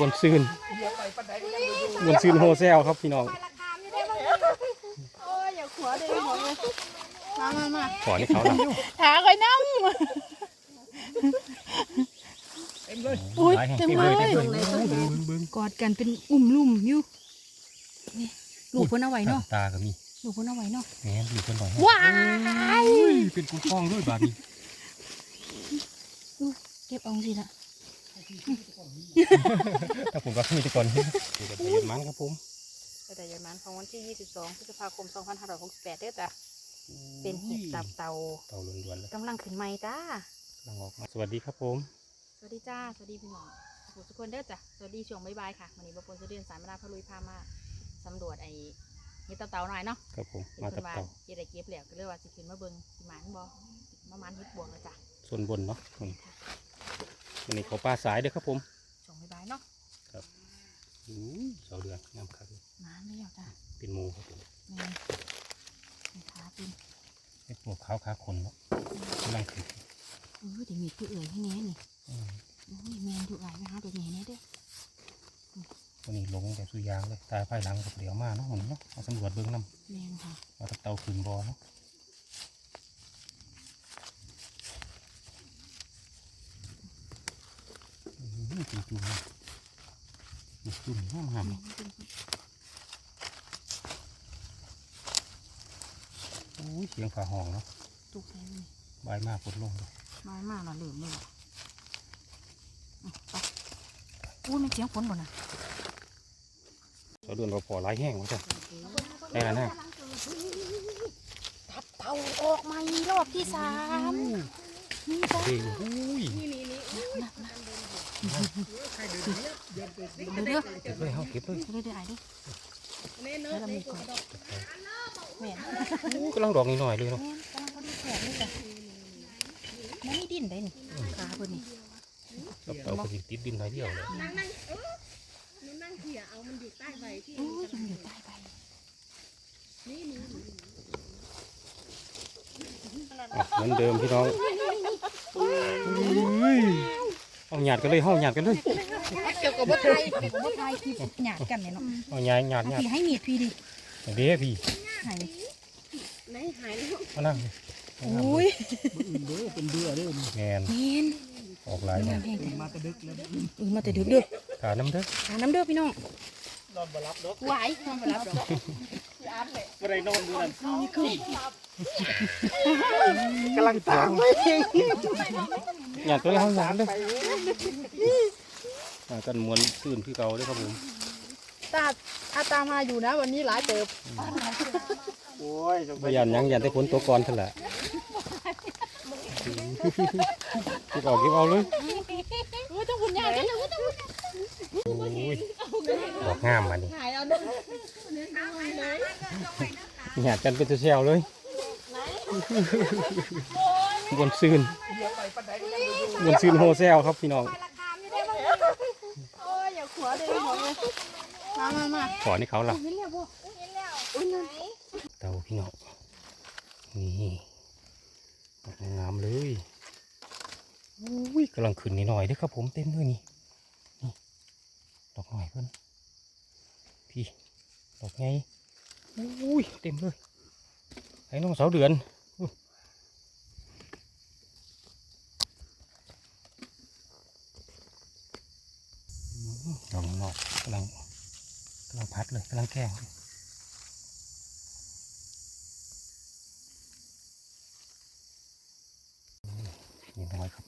บนซืนบนซืนโฮเซลครับพี่น้องราคาไม่ได้บ้างโอ้ยอย่าขวเดี๋ยวหมดเลยมามามาขอนี่เขาละถาคอยน้ำอุ้ยหลายแห่งเต็มเต็มเลเลยยเต็มเลยโอ้เบิ่งเบิ่งกอดกันเป็นอุ่มลุ่มอยู่นี่ลูกเพิ่นเอาไว้เนาะตาก็มีลูกเพิ่นเอาไว้เนาะแหมอยู่กันหน่อยว้ายอุ้ยเป็นกุ้งฟองด้วยบาดนี้เก็บเอาสิละ ถ้าผมก็มีแตะก่อนนี่เดี๋ยวไปยึดมันครับผมแต่ยายมันของวันที่ 22 พฤษภาคม 2568เด้อจ้ะเป็นเห็ดตับเตาเต่าล้วนๆเลยกำลังขึ้นใหม่จ้ากำลังออกมาสวัสดีครับผม สวัสดีจ้า สวัสดีพี่น้องทุกทุกคนเด้อจ้ะ สวัสดีช่วงบ๊ายบายค่ะวันนี้บปนสุเดียนสายมาดาพะลุยพามาสำรวจไอ้เห็ดเตาเตาหน่อยเนาะ ครับผมเป็นมาคตับนว่าเต่าเฮ็ดได้เก็บแล้วก็เลยว่าสิขึ้นมาเบิ่งสิหมานบ่มาหมันเฮ็ดบวกแล้วจ้ะ ส่วนบนเนาะ นี่วันนี้เขาปลาสายเด้อครับผมช่วงบ๊ายบายเนาะอู้เสาเดือนงามครับหมานแล้วจ้ะเป็นหมูครับผมแม่นี่ขาเป็นเป็นพวกขาวขาขนเนาะกำลังขึ้นเออเดี๋ยวมีผู้เอื่อยให้แน่นี่อืมโอ้ยแมนดุหลายไปหาตัวใหญ่แน่เด้อวันนี้ลงแบบสุยางเลยตายภายหลังกับเดี๋ยวมาเนาะมันเนาะมาสำรวจเบื้องน้แมนค่ะำว่าตับเต่าขึ้นบ่อเนาะ อืมจุ่มจุ่มๆนี่จุ่มห้ามห้ามแม่นเป็นโอ้ยเสียงฝาห้องเนาะตุกใส่เลยใบายมากปวดลงเลยน้อยมากเราลืมเลยว่ะอะไปอู้ไม่เสียงฝนบ่น่ะเราเดินเราพอไล่แห้งวะจ้ะได้แล้วนะทับเต่าออกมาอีรอบที่สามนี่จ้ะ เดี๋ยวเก็บเลยเขาเก็บเลยเดี๋ยวเดี๋ยวไอ้ด้อแล้วมีก่อนแม่กำลังดอกนิดหน่อยเลยเนาะแม่นกำลังพอดีแขกเลยจ้ะมันมีดินได้นี่ขาเพิ่นนี่เต่าก็สิติดดินหลายเดียวเลยนั่งเออนั่งเขี่ยเอามันอยู่ใต้ใบที่โอ้ยยังอยู่ใต้ใบอะเหมือนเดิมพี่น้อง เอาหยาดกันเลยเอาหยาดกันเลยเกี่ยวกับบ่ไทยเกี่ยวกับบ่ไทยที่หยาดกันเนี่ยเนาะเอาหยาดหยาดหยาดพี่ให้มีดพี่ดิเดี๋ยวพี่ให้ไหนหายแล้วมานั่งโอ้ยแมนเมนออกหลายมาแพงแต่มาแต่ดึกแล้วเออมาแต่ดึกเด้อขาน้ำเด้อหาน้ำเด้อพี่น้องนอนบ่รับดอกไหวนอนบ่รับดอก กำลังตามหยาดตัวแล้วเอาหยาดเลยหากันมวนซื่นพี่เก่าเด้วยครับผมตาอาตามาอยู่นะ วันนี้หลายเติบพยานหยังยันแต่ฝนตัวก่อนท่านแหละเก็บเอาเก็บเอาเลยโอ้ยต้องคุณยายกันเลยโอ้ยดอกงามมานี่หายเอาเนาะหยาดกันเป็นตัวแซวเลย บนซืนบนซืนโฮเซลครับพี่น้องราคาไม่ได้บ้างโอ้ยอย่าขวเดี๋ยวหมดเลยมามามาขอนี่เขาล่ะเห็นแล้วบ่เห็นแล้วอุ้ยนั่นเตาพี่น้องนี่ดอกงามเลยอุ้ยกำลังขึ้นนิดหน่อยเด้วยครับผมเต็มเลยนี่นี่ดอกหน่อยเพิ่นพี่ดอกไงอุ้ยเต็มเลยไอ้น้องสาวเดือนอู้อื้อดอกนอกกำลังกำลัง พัดเลยกำลังแกล้งเลยนี่น้อยครับ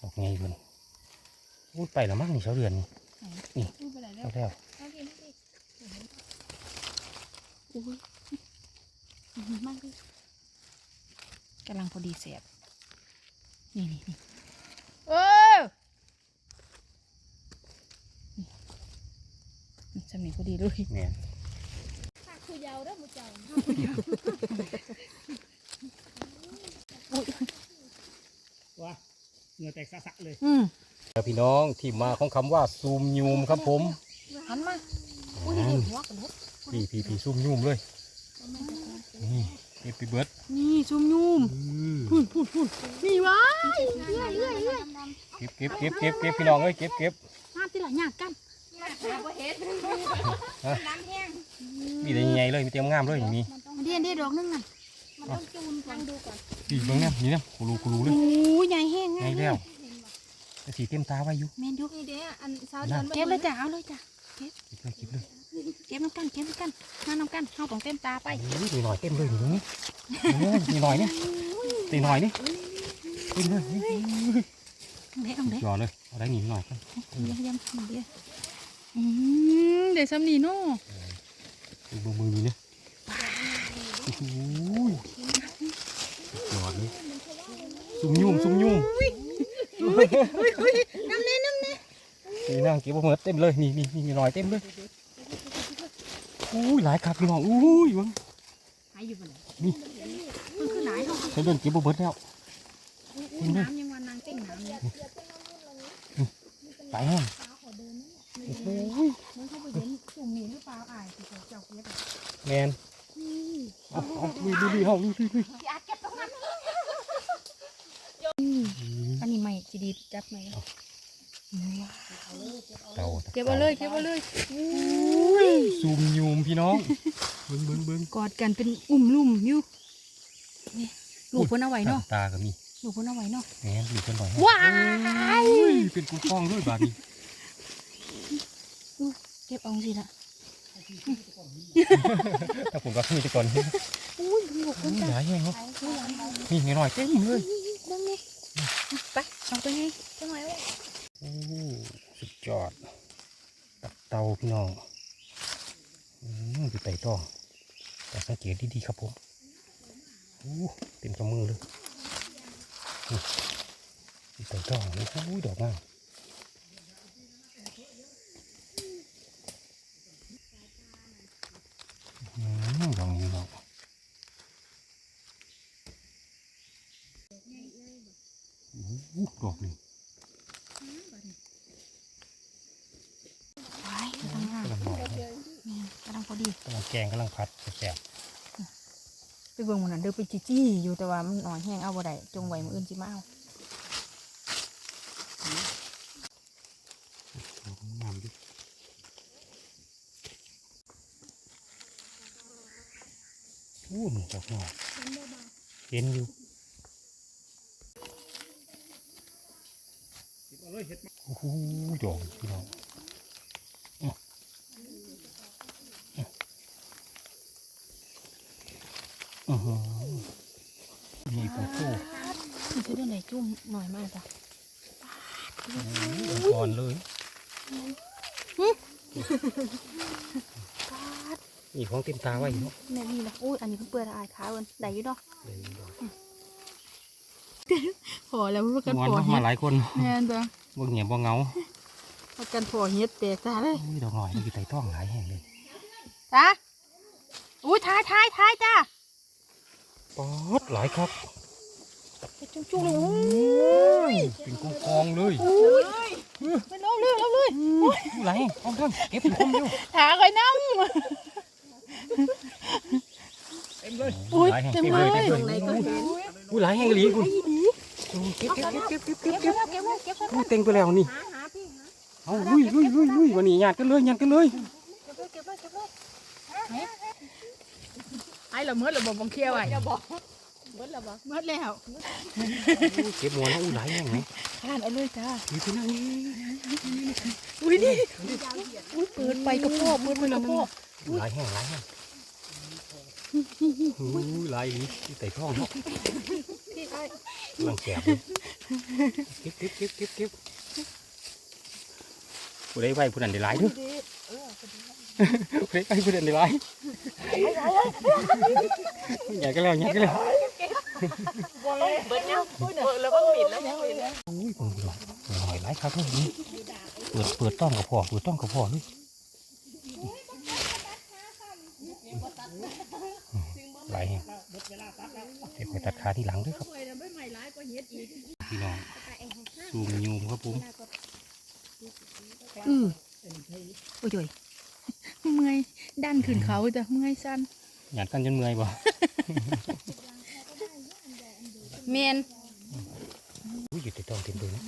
ออกไงเพิ่นพูดไปแล้วมั้งนี่เช้าเดือนนี่นี่เอาแล้วอุ้ยมากเลยกำลังพอดีเสียบนี่นี่นี่ เออนี่จะมีพอดีเลยแม่นคือยาวได้หมดจังว่าเหงื่อแตกสะๆเลยอืมแล้วพี่น้องที่มาของคำว่าซูมยูมครับผมหันมาอุ้ยนี่หัวกระโดดพี่พี่พี่ซูมยูมเลยนี่เก็บไปเบิดนี่ซุ่มยุ่มอือพุ่นพุ่นพุ่นนี่วะเอื้อยเอื้อยเอื้อยเก็บเก็บเก็บเก็บเก็บพี่น้องเอ้ยเก็บเก็บห้ามที่หลังยากกัน มีแต่ใหญ่ๆเลยมีแต่งามๆเลยอย่างนี้เดียนเดียดอกนึงน่ะมันต้องจูนฟังดูก่อนพี่เบิ่งเนี่ยนี่เนี่ยกูรู้กูรู้เลยโอ้ยใหญ่แห้งใหญ่แล้วแต่สีเต็มตาไว้อยู่แมนยุนี่เด้ออันเช้าเดือนเก็บเลยจ้ะเอาเลยจ้ะเก็บเลยเก็บเลยเก็บน้ำกันเก็บน้ำกันมาน้ำกันเข้าต้องเต็มตาไปโอ้ยมีหน่อยเต็มเลยอยู่ตรงนี้โอ้ยมีหน่อยเนี่ยตีหน่อยนี่เต็มเลยนี่เด็กเอาเด็กหยอดเลยเอาได้หนีหน่อยกันเยี่ยมเยี่ยมเยี่ยม อืมเดี๋ยวซ้ำนี่เนาะดูมือนี่เนี่ยโอ้โหหยอดเลยซุ่มยุ่มซุ่มยุ่มน้ำเน่น้ำเน่นี่นั่งเก็บบ่เหมือดเต็มเลยนี่นี่นี่มีหน่อยเต็มเลยอุ้ยหลายครับพี่น้องอุ้ยวังหายอยู่บนไหนนี่มันคือหลายเนาะใช้เดินเก็บบ่เบิดแล้วน้ำยังวันนางเต้นน้ำเลยไปแห้งโอ้โห มันเข้าไปเห็นสุ่มหมีหรือเปล่าอ่ายที่เขาเจ้าเก็บอะแมนเอาเอาลุยลุยลุยเฮาลุยลุยลุยพี่อาร์ตเก็บตรงนั้นอันนี้ไม่จีดีจับไหมเต่าเก็บเอาเลยเก็บเอาเลยซูมยูมพี่น้องเบิ้งเบิ้งเบิ้งกอดกันเป็นอุ่มลุ่มอยู่นี่ลูกเพิ่นเอาไว้เนาะตาก็มีลูกเพิ่นเอาไว้เนาะแมนดูกันหน่อยว้ายอุ้ยเป็นกุ้งฟองด้วยบาดนี้ เก็บเอาสิละถ้าผมก็มีแต่ก่อนนี่อุ้ยลูกเพิ่นจ้ะหลายแห้งเนาะนี่ไงหน่อยเต็มเลยนั่งนี่ไปเอาตัวนี้จังไหวเลยโอ้สุดยอดตับเตาพี่น้องอืมอยู่ไต่ต้องแต่สังเกตดีๆครับผมโอ้เต็มกำมือเลยนี่อยู่ไต่ต้องนี่โอ้ยดอกงามอืมดอกนี้เนาะโอ้โหดอกนี่ ไว้กำลังงาม กำลังหน่อย แม่นกำลังพอดี กำลัง แกงกำลังพัดแสบไปเบิ่งมันนั่นเด้อไปจี้จี้อยู่แต่ว่ามันอ่อนแห้งเอาบ่ได้จงไว้มื้ออื่นสิมาเอางามดิโอ้หนูดอกหน่อยเห็นอยู่เอาเลยเห็ดมาโอ้โหดอกพี่น้องอือหือ นี่ปูโต้มันจะเรื่องไหนจุ่มหน่อยมากจ้ะอ่อนเลยนี่ของเต็มตาไว้เนาะแม่นี่ละอุ้ยอันนี้เพิ่นเปื่อยละอายขาเพิ่นได้อยู่เนาะเลยดอกพอแล้วเพิ่นกันม้วนพอมาเฮ็ดหลายคนแม่นบ่บ่เงียบบ่เหงาเพิ่นกันพอเฮ็ดแตกตาเลยอุ้ยดอกหน่อยนี่คือไต่ต้องหลายแห่งเลยจ้ะอุ้ยทายทายทายจ้ะ ป๊อดหลายครับไปจุ่มๆเลยโอ้ยเป็นกองกองๆเลยไปลงเลยลงเลยหลายแห่งเอาทั้งเก็บเป็นคนเดียวถาค่อยนำเต็มเลยอุ้ยหลายแห่งเต็มเต็มเลเลยยเต็มเลยอุ้ยหลายแห่งอีหลีคุณเก็บเก็บเก็บเก็บเก็บเก็บเก็บไว้เก็บไว้เก็บไว้อุ้ยเต็งไปแล้วนี่หาหาพี่หาเอาลุยลุยลุยลุยวันนี้หยาดกันเลยหยาดกันเลยเก็บไว้เก็บไว้เก็บไว้ ไอ้เราเมื่อเราบอกบังเคียวไว้อย่าบอกเบิดแล้วบ่เมื่อแล้วอุ้ยเก็บหมวนแล้วอุ้ยหลายแห่งไหมทานเอาเลยจ้านี่เป็นอะไรอุ้ยนี่อุ้ยเปิดไปกระเพาะเปิดไปกระเพาะหลายแห่งหลายแห่งอุ้ยหลายอีหลีที่ไต่ท้องเนาะพี่ไอ้กำลังแสบเลยเก็บเก็บเก็บเก็บเก็บผู้ใดไว้ผู้นั้นได้หลายเด้อ ผู้ใดไว้ผู้นั้นได้หลายาดกันแล้วหยาดกันแล้วเบิดแล้วเบิดแล้วก็ปิดแล้วปิดแล้วอุ้ยผมหน่อยหอยหลายครับเลยนี่เปิดเปิดต้องกับพ่อเปิดต้องกับพ่อเลยหลายแห่งหลเดี๋ยวไปตัดขาที่หลังด้วยครับพี่น้องซูมยูมครับผมอือโอ้ย เมื่อยดันขึ้นเขาจ้ะเมื่อยสั้นหยาดกันจนเมื่อยบ่เมนอุ้ยอยู่ติดตองเต็มเลยนะ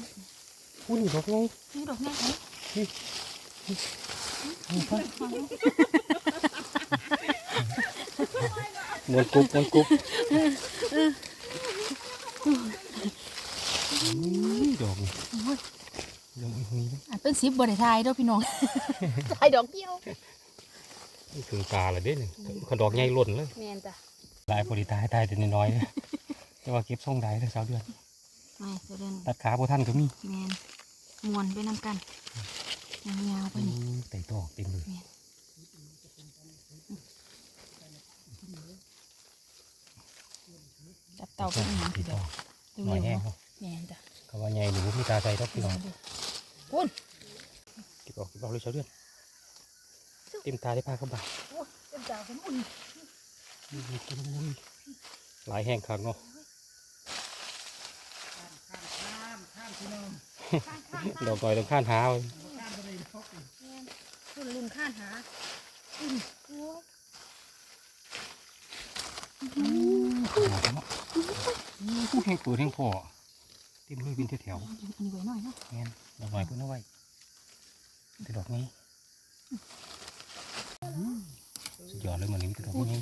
อุ้ยนี่ดอกไงนี่ดอกแง่ไหมมวนกรุบมวนกรุบอุ้ยดอกนี่ดอกนี้นะอันเป็นสิบบริทายเด้อพี่น้องทายดอกเดียว นี่ถึงตาเลยเด้นี่ขดอกใหญ่หล่นเลยเมนจ้ะลายบริตายตายแต่น้อยๆเลยแต่ว่าเก็บส่งได้เลยสาวเดือนไม่เสด็จตัดขาพวกท่านก็มีแมนมวนไปน้ำกันยาวๆไปนี่แต่ตอกเต็มเลยจับเต่าไปอีกหนึ่งทีติดเดีตยวอกเร็หน่อยวแห้งๆเขาแมนจ้ะเขาว่าใหญ่หนูมีตาใจดอกพี่น้องคุณเก็บออกเก็บออกเลยสาวเดือน เต็มตาได้พาเข้าบ่ายเป็นจ่าผมอุ่นหลายแห้งคักเนาะข้ามข้ามพี่น้องดอกหน่อยต้องข้านหาเอาข้ามไปเลยพกคุณลุงข้านหาหาเนาะอู้แห้งเปิดแห้งพอเต็มเลยเป็นแถวอันนี้ไว้หน่อยเนาะๆแม่นดอกหน่อยเพิ่นเอาไว้แต่ดอกนี้ สุดยอดเลยเหมือนนี้มีแต่ดอกนี้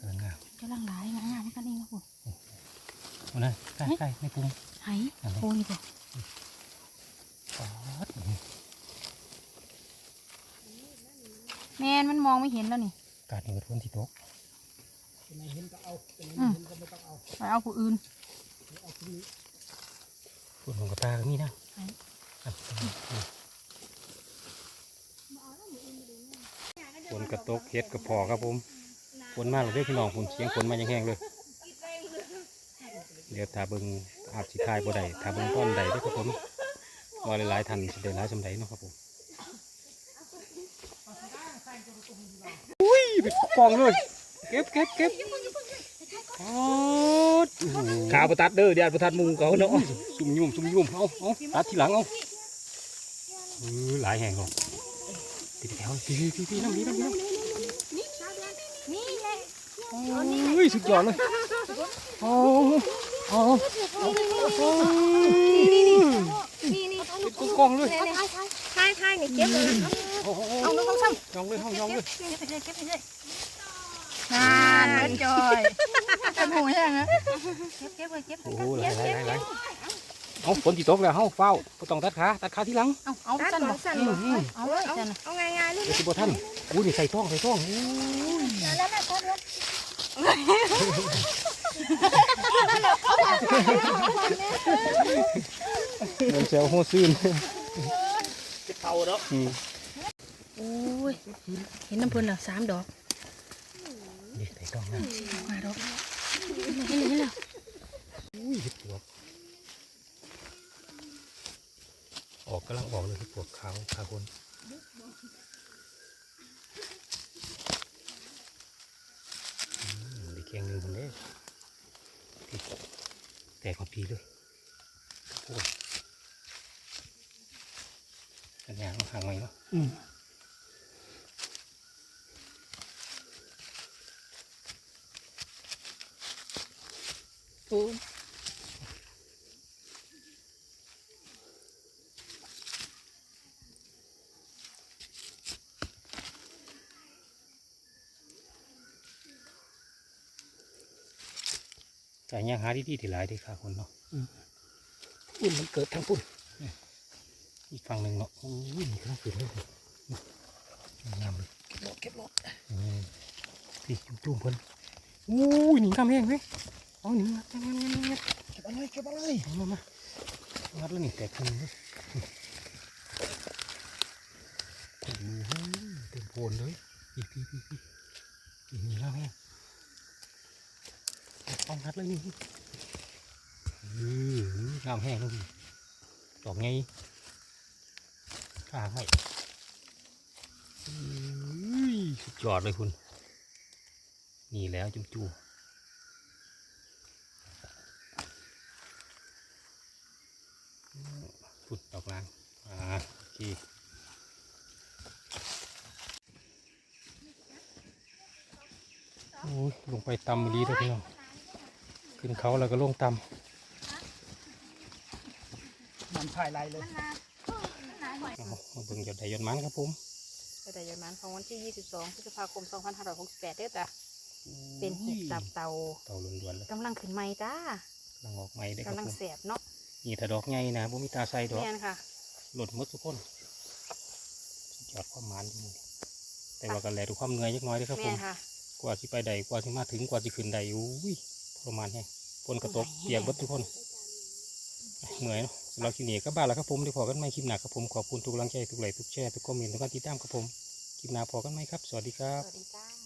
เอองามกำลังหลายงามๆกันเองนะคุณเอานะใกล้ใกล้ไม่ปรุงไห้โอ้นี่จ้ะป๊าดแมนมันมองไม่เห็นแล้วนี่กาดนี่ก็ทวนที่ตกเป็นไงเห็นก็เอาเป็นไงไม่เห็นก็ไม่ต้องเอาไปเอาผู้อื่นเอาที่นี่ฝุ่นของกระตาก็มีนะ ไห นอะฝนกระตกเฮ็ดกระพอครับผมฝนมาแล้วเด้อพี่น้องฝนเสียงฝนมาอย่างแห้งเลยเดี๋ยวถ้าเบิ่งอาจสิทายบ่ได้ถ้าเบิ่งต้นใดเด้อครับผมว่าหลายๆท่านสิได้หลายสำใดเนาะครับผมอุ้ยเป็นกองเลยเก็บเก็บเก็บโอ้โหขาประตัดเด้อเดี๋ยวประตัดมุงเขาเนาะซุ่มยุ่มซุ่มยุ่มเอาเอาตัดทีหลังเอาเออหลายแห่งหรอก ติดแถวพี่พี่พี่น้ำนี้น้ำนี้น้ำนี่แหละเฮ้ยสุดยอดเลยโอ้โอ้โอ้นี่นี่ติดกองๆเลยท้ายท้ายนี่เก็บเลยโอ้โหเอาน้องซ้ยองเลยห้องยองเลยำเก็บไปเลยเก็บไปเลยนานจอยเป็นหูยังนะเก็บเก็บเลยเก็บโอ้โหหล เอาฝนจีตกแล้วเฮาเฝ้าบ่ต้องตัดขาตัดขาทีหลังเอาเอาสั้นบอกสั่นอืบ่มอืมเอาเลยสั้นเอาง่ายๆเลยเดี๋ยวสิบ่ท่านอู้นี่ใส่ท้องใส่ท้องอู้แล้วแม่ก็เดือนเดินเซลโฮซื่นเท่าเนาะอืมโอ้ยเห็นน้ำพุนแล้วสามดอกนี่ใส่ท้องนะมาดอกเห็นแล้วเห็นแล้วอุ้ยเห็ดปวก ออกกำลังออกเลยเห็ดปวกขาวขาวคนอืมได้แกงหนึ่งคนเด้พี่แตกหมดพีเลยโอ้ยอันนี้ห่างไว้เนาะอืมโอ้ แต่ยังหาดีๆที่หลายที่ขาคนเนาะปุ่นมันเกิดทั้งปุ่นอีกฝั่งหนึ่งเนาะอุ้ยนี่กำลังขึ้นเลยงามเลยเก็บรถเก็บรถอืมพี่จุ่มจุ่มๆเพิ่นอู้ยหนีกำแพงเว้ยเอาหนีงัดงัดงัดงัดเก็บอะไรเก็บอะไรเอามามางัดแล้วนี่แตกขึ้นเลยโอ้โหเต็มโพนเลยพี่พี่พี่พี่นี่หนีกำแพง เอางัดเลยนี่อืองามแห้งลยพี่ดอกไงข้าให้อุ้ยสุดยอดเลยคุณ นี่แล้วจุ๊จูฟุดดอกลาง อ่า โอเคลงไปตำอีหลีเด้อพี่น้อง ขึ้นเขาแล้วก็ลงตมันถ่ายไรเลยำเอามาเบิ่งยอดใดยอดมันครับผมก็แต่ยนมันของวันที่ 22พฤษภาคม 2568เด้อจ้ะเป็นเห็ดตับเตาเต่าล้วนๆเลยกำลังขึ้นใหม่จ้ากำลังออกใหม่เด้อครับกำลังผมแสบเนาะนี่ถ้าดอกใหญ่นะบ่มีตาใส่ดอกแม่นค่ะหล่นหมดทุกคนสุดยอดความหมานจริงๆแต่ว่าก็แลดูความเหนื่อยจักหน้อยเด้อครับผแม่มนค่ะกว่าสิไปใดกว่าสิมาถึงกว่าสิขึ้นใดอุ้ย ทรมานแฮงฝนกระตกโอ้ยเปียกเบิดทุกคนเหนื่อยเนาะสำหรับคลิปนี้ก็บ้านแล้วครับผมเดี๋ยวพอกันใหม่คลิปหน้าครับผมขอบคุณทุกกำลังใจทุกไลค์ทุกแชร์ทุกคอมเมนต์ทุกการติดตามครับผมคลิปหน้าพอกันไหมครับ สวัสดีครับสวัสดีจ้า